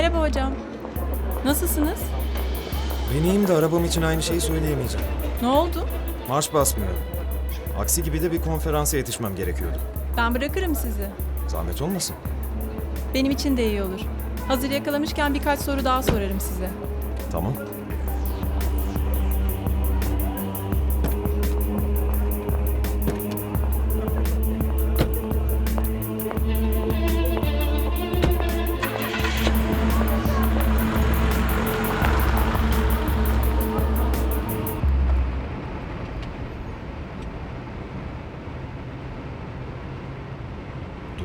hocam. Nasılsınız? Ben iyiyim de arabam için aynı şeyi söyleyemeyeceğim. Ne oldu? Marş basmıyor. Aksi gibi de bir konferansa yetişmem gerekiyordu. Ben bırakırım sizi. Zahmet olmasın. Benim için de iyi olur. Hazır yakalamışken birkaç soru daha sorarım size. Tamam.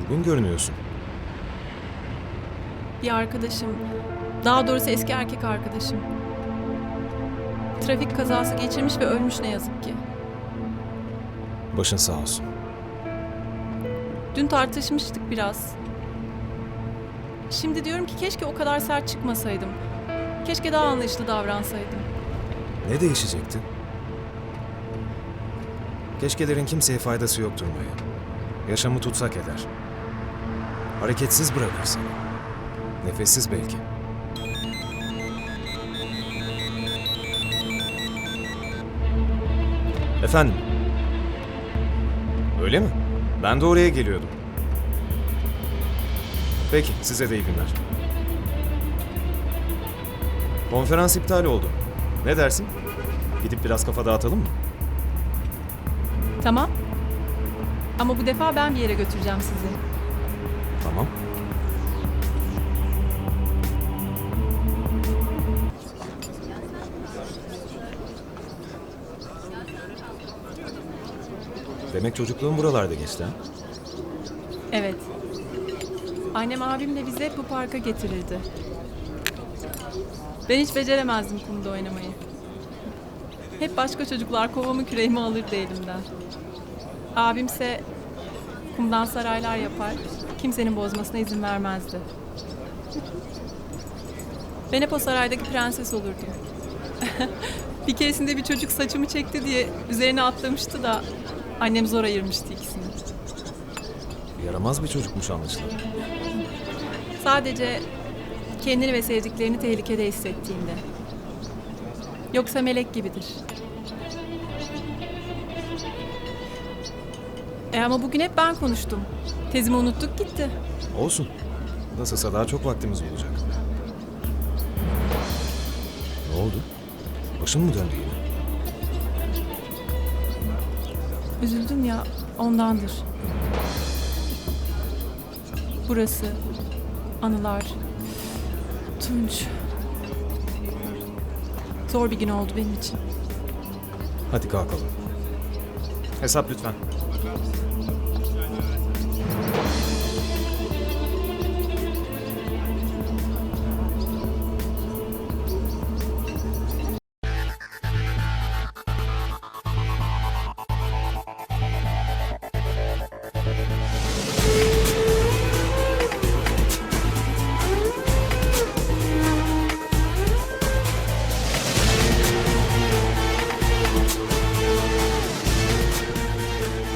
Durgun görünüyorsun. Bir arkadaşım, daha doğrusu eski erkek arkadaşım. Trafik kazası geçirmiş ve ölmüş ne yazık ki. Başın sağ olsun. Dün tartışmıştık biraz. Şimdi diyorum ki keşke o kadar sert çıkmasaydım. Keşke daha anlayışlı davransaydım. Ne değişecekti? Keşkelerin kimseye faydası yoktur Maya. Yaşamı tutsak eder. Hareketsiz bırakır seni. Nefessiz belki. Efendim? Öyle mi? Ben de oraya geliyordum. Peki, size de iyi günler. Konferans iptal oldu. Ne dersin? Gidip biraz kafa dağıtalım mı? Tamam. Ama bu defa ben bir yere götüreceğim sizi. Tamam. Demek çocukluğun buralarda geçti ha? Evet. Annem abimle bizi hep bu parka getirirdi. Ben hiç beceremezdim kumda oynamayı. Hep başka çocuklar kovamı küreğimi alırdı elimden. Abimse kumdan saraylar yapar, kimsenin bozmasına izin vermezdi. Ben hep o saraydaki prenses olurdum. bir keresinde bir çocuk saçımı çekti diye üzerine atlamıştı da annem zor ayırmıştı ikisini. Yaramaz bir çocukmuş anlaşılan. Sadece kendini ve sevdiklerini tehlikede hissettiğinde. Yoksa melek gibidir. E ama bugün hep ben konuştum. Tezimi unuttuk gitti. Olsun. Nasılsa daha çok vaktimiz olacak. Ne oldu? Başın mı döndü yine? Üzüldüm ya ondandır. Burası, anılar, Tunç. Zor bir gün oldu benim için. Hadi kalkalım. Hesap lütfen.